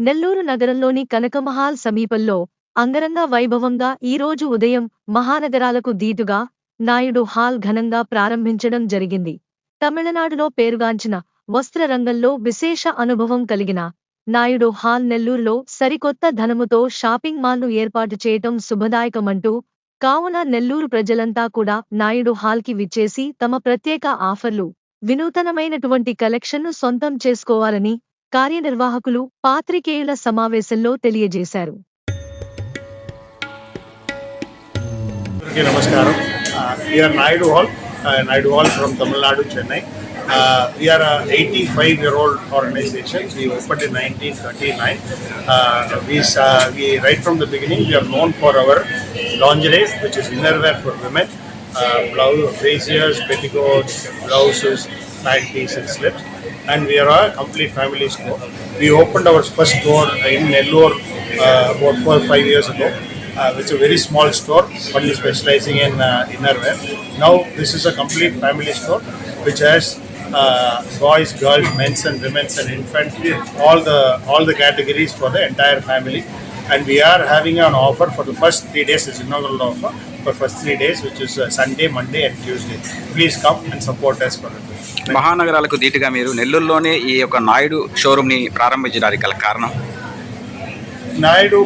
నెల్లూరు నగరంలోని కనకమహాల్ సమీపంలో అంగరంగ వైభవంగా ఈరోజు ఉదయం మహానగరాలకు దీటుగా నాయుడు హాల్ ఘనంగా ప్రారంభించడం జరిగింది. తమిళనాడులో పేరుగాంచిన వస్త్ర రంగంలో విశేష అనుభవం కలిగిన నాయుడు హాల్ నెల్లూరులో సరికొత్త ధనముతో షాపింగ్ మాల్ను ఏర్పాటు చేయటం శుభదాయకమంటూ కావున నెల్లూరు ప్రజలంతా కూడా నాయుడు హాల్కి విచ్చేసి తమ ప్రత్యేక ఆఫర్లు వినూతనమైనటువంటి కలెక్షన్ను సొంతం చేసుకోవాలని కార్యనిర్వాహకులు పాత్రికేయుల సమావేశంలో తెలియజేశారు నమస్కారం Naidu hall Naidu hall from Tamil Nadu Chennai we are eighty five year old organization we open in nineteen thirty nine we right from the beginning we are known for our lingeries which is innerwear for women uh, blouse braziers petticoats blouses panties and slips and we are a complete family store we opened our first store in Nellore uh, about four or five years ago uh, it's a very small store, only specializing in uh, innerwear. Now this is a complete family store, which has uh, boys, girls, men's and women's and infant, all the all the categories for the entire family. And we are having an offer for the first three days. It's inaugural offer for first three days which is Sunday Monday and Tuesday please come and support us for మహానగరాలకు ధీటుగా మీరు నెల్లూరులోనే ఈ యొక్క నాయుడు షోరూమ్ని ప్రారంభించడానికి గల కారణం? Naidu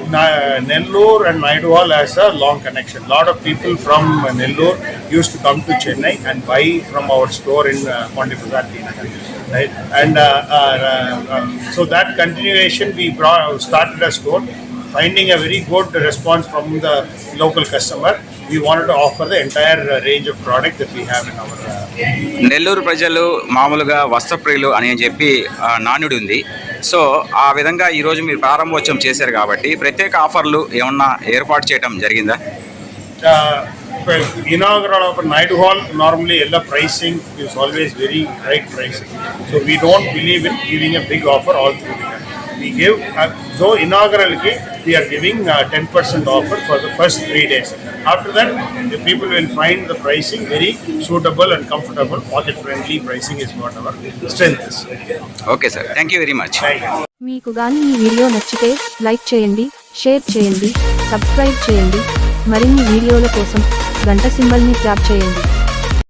Nellore and Naidu hall has a long connection lot of people from Nellore use to come to Chennai and by from our store in కొండి ప్రజాతి and so that continuation we start a store finding a very good response from the local customer we want offer the entire range product we have Nellore ప్రజలు మామూలుగా వస్త్ర ప్రియులు అని అని చెప్పి నాణ్యుడు ఉంది so ఆ విధంగా ఈరోజు మీరు ప్రారంభోత్సవం చేశారు కాబట్టి ప్రత్యేక ఆఫర్లు ఏమన్నా ఏర్పాటు చేయడం జరిగిందా? Inaugural of night hall normally ఎల్ల pricing is always very right pricing so we don't believe in giving a big offer all through We give, uh, though inaugural ki, we are giving uh, 10% offer for the first three days. After that, the people will find the pricing very suitable and comfortable, pocket friendly pricing is what our strength is. Okay sir thank you very much Thank you. మీకు గాని ఈ video నచ్చితే like చేయండి share చేయండి subscribe చేయండి మరిన్ని వీడియోల కోసం గంట సింబల్ని ట్యాప్ చేయండి